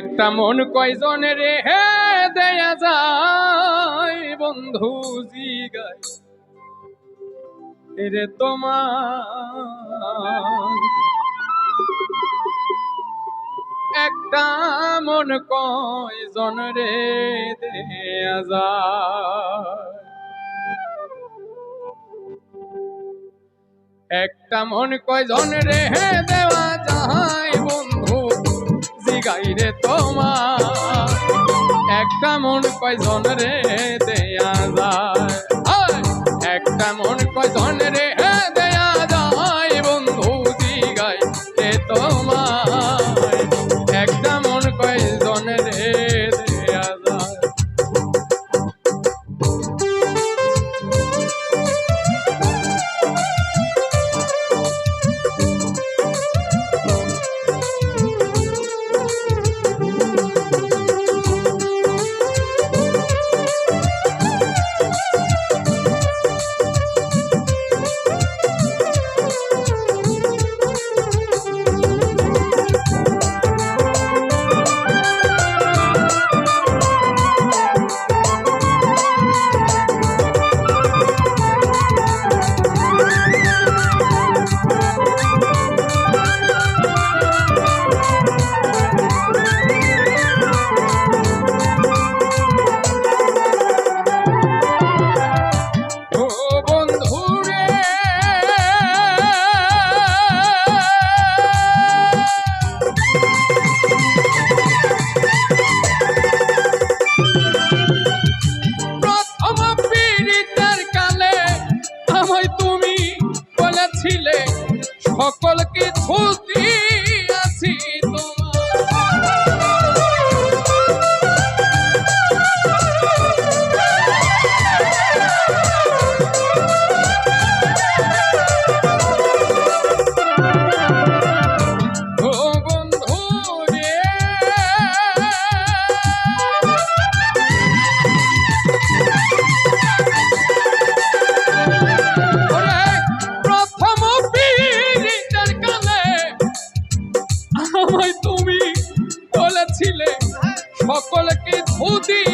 একটা মন কয়জন রে? হে, দেয়া যায় বন্ধু জিগায়। রে তোমার একটা মন কয়জন রে? দেয়া যায়। একটা মন কয়জন রে? দেওয়া যায় জিগাই রে তোমার। একটা মন ধন রে দেয়া যায়? একটা মন কয়জন রে কিছু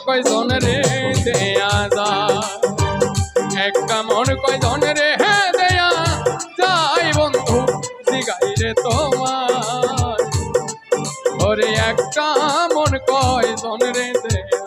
একটা ধন রে দেয়া যায়? একটা মন ধন রে হে দেয়া যায়, বন্ধু জিগাই রে তোমার ওরে একটা মন ধন রে দেয়া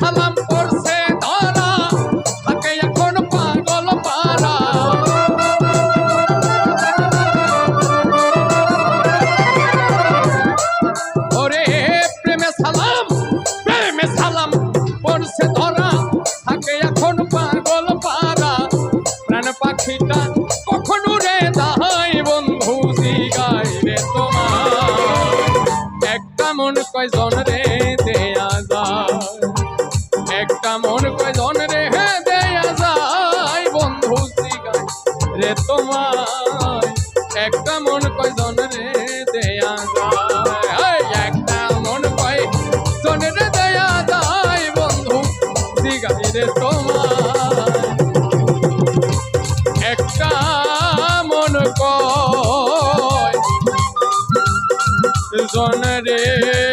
সালাম করছে ধরা তাকে এখন সালাম, প্রেমে সালাম করছে ধরা তাকে এখন পাগল পাখিটা কখন রে দাহাই বন্ধু গায় রে তোমার। একটা মন কয়জন রে একটা মন কয়জন রে দেয়া যায়? বন্ধু জিগাই রে তোমায়। একটা মন কয়জন রে দেয়া যায়? একটা মন কয়জন রে দেয়া যায়? বন্ধু জিগাই রে তোমায়। একটা মন কয় জন রে